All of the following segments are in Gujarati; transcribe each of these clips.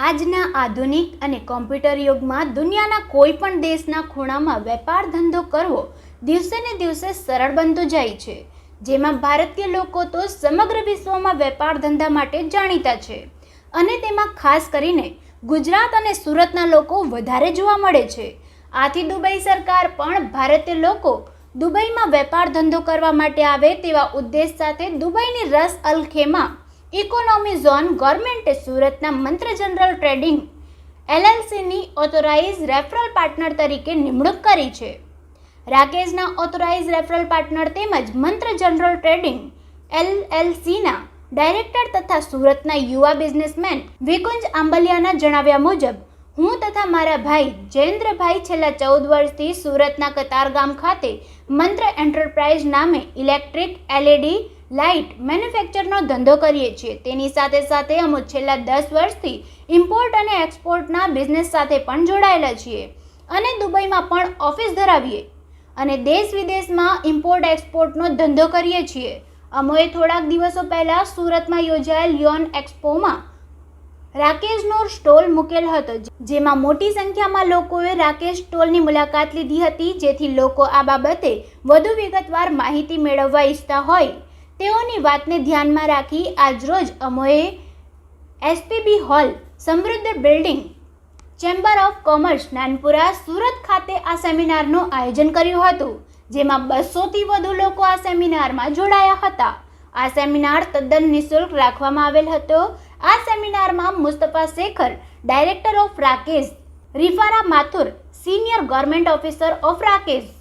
આજના આધુનિક અને કોમ્પ્યુટર યુગમાં દુનિયાના કોઈ પણ દેશના ખૂણામાં વેપાર ધંધો કરવો દિવસે ને દિવસે સરળ બનતો જાય છે. જેમાં ભારતીય લોકો તો સમગ્ર વિશ્વમાં વેપાર ધંધા માટે જાણીતા છે. અને તેમાં ખાસ કરીને ગુજરાત અને સુરતના લોકો વધારે જોવા મળે છે. આથી દુબઈ સરકાર પણ ભારતીય લોકો દુબઈમાં વેપાર ધંધો કરવા માટે આવે તેવા ઉદ્દેશ સાથે દુબઈની Ras Al Khema economy zone ગવર્મેન્ટે સુરતના મંત્ર જનરલ ટ્રેડિંગ એલએલસીની ઓથોરાઇઝ રેફરલ પાર્ટનર તરીકે નિમણૂક કરી છે. રાકેશના ઓથોરાઇઝ રેફરલ પાર્ટનર તેમજ મંત્ર જનરલ ટ્રેડિંગ એલએલસીના ડાયરેક્ટર તથા સુરતના યુવા બિઝનેસમેન વિકુંજ આંબલિયાના જણાવ્યા મુજબ, હું તથા મારા ભાઈ જયેન્દ્રભાઈ છેલ્લા ચૌદ વર્ષથી સુરતના કતારગામ ખાતે મંત્ર એન્ટરપ્રાઇઝ નામે ઇલેક્ટ્રિક એલઈડી લાઇટ મેન્યુફેક્ચરનો ધંધો કરીએ છીએ. તેની સાથે સાથે અમે છેલ્લા દસ વર્ષથી ઇમ્પોર્ટ અને એક્સપોર્ટના બિઝનેસ સાથે પણ જોડાયેલા છીએ અને દુબઈમાં પણ ઓફિસ ધરાવીએ અને દેશ વિદેશમાં ઇમ્પોર્ટ એક્સપોર્ટનો ધંધો કરીએ છીએ. અમોએ થોડાક દિવસો પહેલાં સુરતમાં યોજાયેલ યોન એક્સપોમાં રાકેશનો સ્ટોલ મૂકેલ હતો, જેમાં મોટી સંખ્યામાં લોકોએ રાકેશ સ્ટોલની મુલાકાત લીધી હતી, જેથી લોકો આ બાબતે વધુ વિગતવાર માહિતી મેળવવા ઈચ્છતા હોય. તેઓની વાતને ધ્યાનમાં રાખી આજરોજ અમોએ SPB hall Samruddh building chamber of commerce Nanpura, Surat ખાતે આ સેમિનારનું આયોજન કર્યું હતું, જેમાં બસોથી વધુ લોકો આ સેમિનારમાં જોડાયા હતા. આ સેમિનાર તદ્દન નિઃશુલ્ક રાખવામાં આવેલ હતો. આ સેમિનારમાં Mustafa Shekhar, director of RAKEZ, રિફારા Mathur, senior government officer of RAKEZ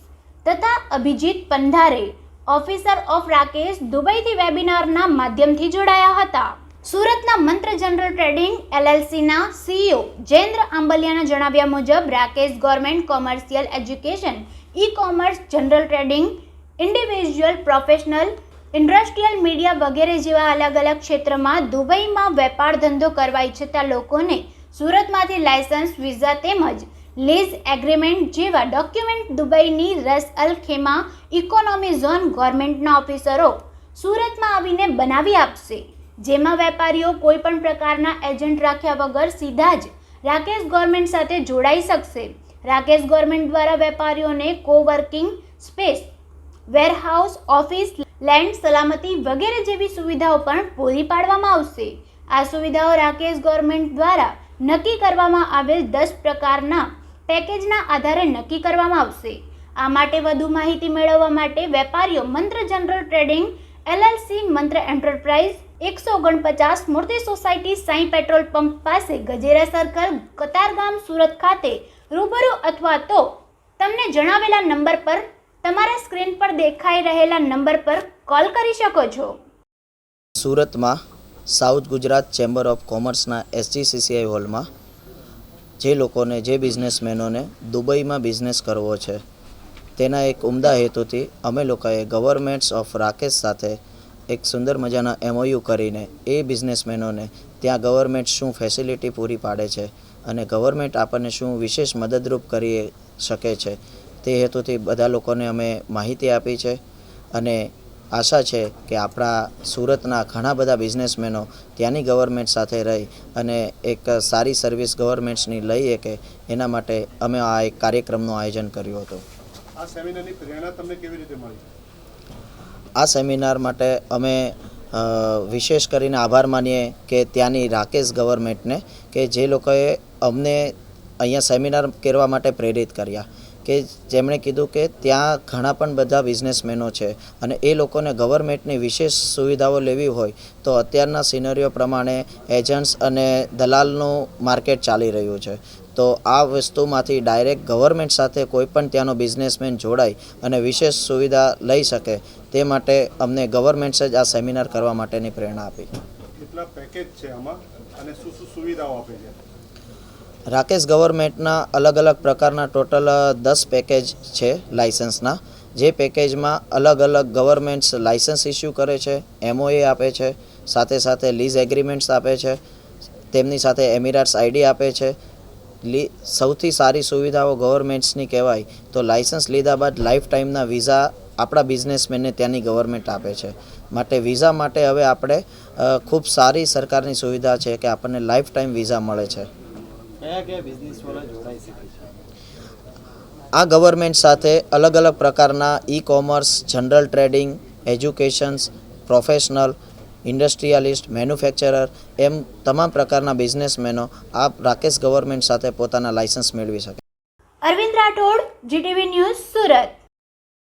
તથા Abhijit Pandhare officer of RAKEZ દુબઈથી વેબિનારના માધ્યમથી જોડાયા હતા. સુરતના મંત્ર જનરલ ટ્રેડિંગ એલએલસીના સીઈઓ જયેન્દ્ર આંબલિયાના જણાવ્યા મુજબ, RAKEZ government commercial education e commerce general trading, individual, professional, industrial media વગેરે જેવા અલગ અલગ ક્ષેત્રમાં દુબઈમાં વેપાર ધંધો કરવા ઈચ્છતા લોકોને સુરતમાંથી લાયસન્સ, વિઝા તેમજ લીઝ એગ્રીમેન્ટ જેવા document દુબઈની Ras Al Khaimah economy zone ગવર્મેન્ટના ઓફિસરો સુરતમાં આવીને બનાવી આપશે. જેમાં વેપારીઓ કોઈ પણ પ્રકારના એજન્ટ રાખ્યા વગર સીધા જ રાકેશ ગવર્મેન્ટ સાથે જોડાઈ શકશે. રાકેશ ગવર્મેન્ટ દ્વારા વેપારીઓને coworking space warehouse office land સલામતી વગેરે જેવી સુવિધાઓ પણ પૂરી પાડવામાં આવશે. આ સુવિધાઓ રાકેશ ગવર્મેન્ટ દ્વારા નક્કી કરવામાં આવેલ દસ પ્રકારના પેકેજના આધારે નક્કી કરવામાં આવશે. આ માટે વધુ માહિતી મેળવવા માટે વેપારીઓ Mantra general trading, LLC, Mantra enterprise, એકસો ઓગણપચાસ મૂર્તિ સોસાયટી સાંઈ પેટ્રોલ પંપ પાસે ગજેરા સર્કલ કતારગામ સુરત ખાતે રૂબરૂ અથવા તો તમને જણાવેલા નંબર પર, તમારા સ્ક્રીન પર દેખાઈ રહેલા નંબર પર કોલ કરી શકો છો. સુરતમાં સાઉથ ગુજરાત ચેમ્બર ઓફ કોમર્સના એસજીસીસીઆઈ હોલમાં જે લોકોને, જે બિઝનેસમેનોને દુબઈમાં બિઝનેસ કરવો છે, તેના એક ઉમદા હેતુથી અમે લોકોએ ગવર્મેન્ટ્સ ઓફ રાકેશ સાથે એક સુંદર મજાના એમઓયુ કરીને એ બિઝનેસમેનોને ત્યાં ગવર્મેન્ટ શું ફેસિલિટી પૂરી પાડે છે અને ગવર્મેન્ટ આપણને શું વિશેષ મદદરૂપ કરી શકે છે તે હેતુથી બધા લોકોને અમે માહિતી આપી છે અને આશા છે કે આપણા સુરતના ઘણા બધા બિઝનેસમેનો ત્યાંની ગવર્મેન્ટ સાથે રહી અને એક સારી સર્વિસ ગવર્મેન્ટ્સની લઈ શકે એના માટે અમે આ એક કાર્યક્રમનું આયોજન કર્યું હતું. આ સેમિનારની પ્રેરણા તમને કેવી રીતે મળી? આ સેમિનાર માટે અમે વિશેષ કરીને આભાર માનીએ કે ત્યાંની રાકેશ ગવર્મેન્ટને કે જે લોકોએ અમને અહીંયા સેમિનાર કરવા માટે પ્રેરિત કર્યા. કે જેમણે કીધું કે ત્યાં ઘણા પણ બધા બિઝનેસમેનો છે અને એ લોકોને ગવર્મેન્ટની વિશેષ સુવિધાઓ લેવી હોય તો અત્યારના સિનરીઓ પ્રમાણે એજન્ટ્સ અને દલાલનું માર્કેટ ચાલી રહ્યું છે. તો આ વસ્તુમાંથી ડાયરેક્ટ ગવર્મેન્ટ સાથે કોઈ પણ ત્યાંનો બિઝનેસમેન જોડાય અને વિશેષ સુવિધા લઈ શકે તે માટે અમને ગવર્મેન્ટ્સે જ આ સેમિનાર કરવા માટેની પ્રેરણા આપી. કેટલા પેકેજ છે આમાં અને શું શું સુવિધાઓ આપે છે? રાકેશ ગવર્મેન્ટના અલગ અલગ પ્રકારના ટોટલ દસ પેકેજ છે લાઇસન્સના. જે પેકેજમાં અલગ અલગ ગવર્મેન્ટ્સ લાઇસન્સ ઇસ્યુ કરે છે, એમઓએ આપે છે, સાથે સાથે લીઝ એગ્રીમેન્ટ્સ આપે છે, તેમની સાથે એમિરાટ્સ આઈડી આપે છે. લી, સૌથી સારી સુવિધાઓ ગવર્મેન્ટ્સની કહેવાય તો લાઇસન્સ લીધા બાદ લાઈફ ટાઈમના વિઝા આપણા બિઝનેસમેનને ત્યાંની ગવર્મેન્ટ આપે છે. માટે વિઝા માટે હવે આપણે ખૂબ સારી સરકારની સુવિધા છે કે આપણને લાઈફ ટાઈમ વિઝા મળે છે. કયા કયા બિઝનેસવાળા જોડાઈ શકે છે? આ ગવર્મેન્ટ સાથે અલગ અલગ પ્રકારના e commerce general trading educations professional industrialist manufacturer એમ તમામ પ્રકારના બિઝનેસમેનો આ રાકેશ ગવર્મેન્ટ સાથે પોતાના લાયસન્સ મેળવી શકે. Arvind Rathod GTV news Surat.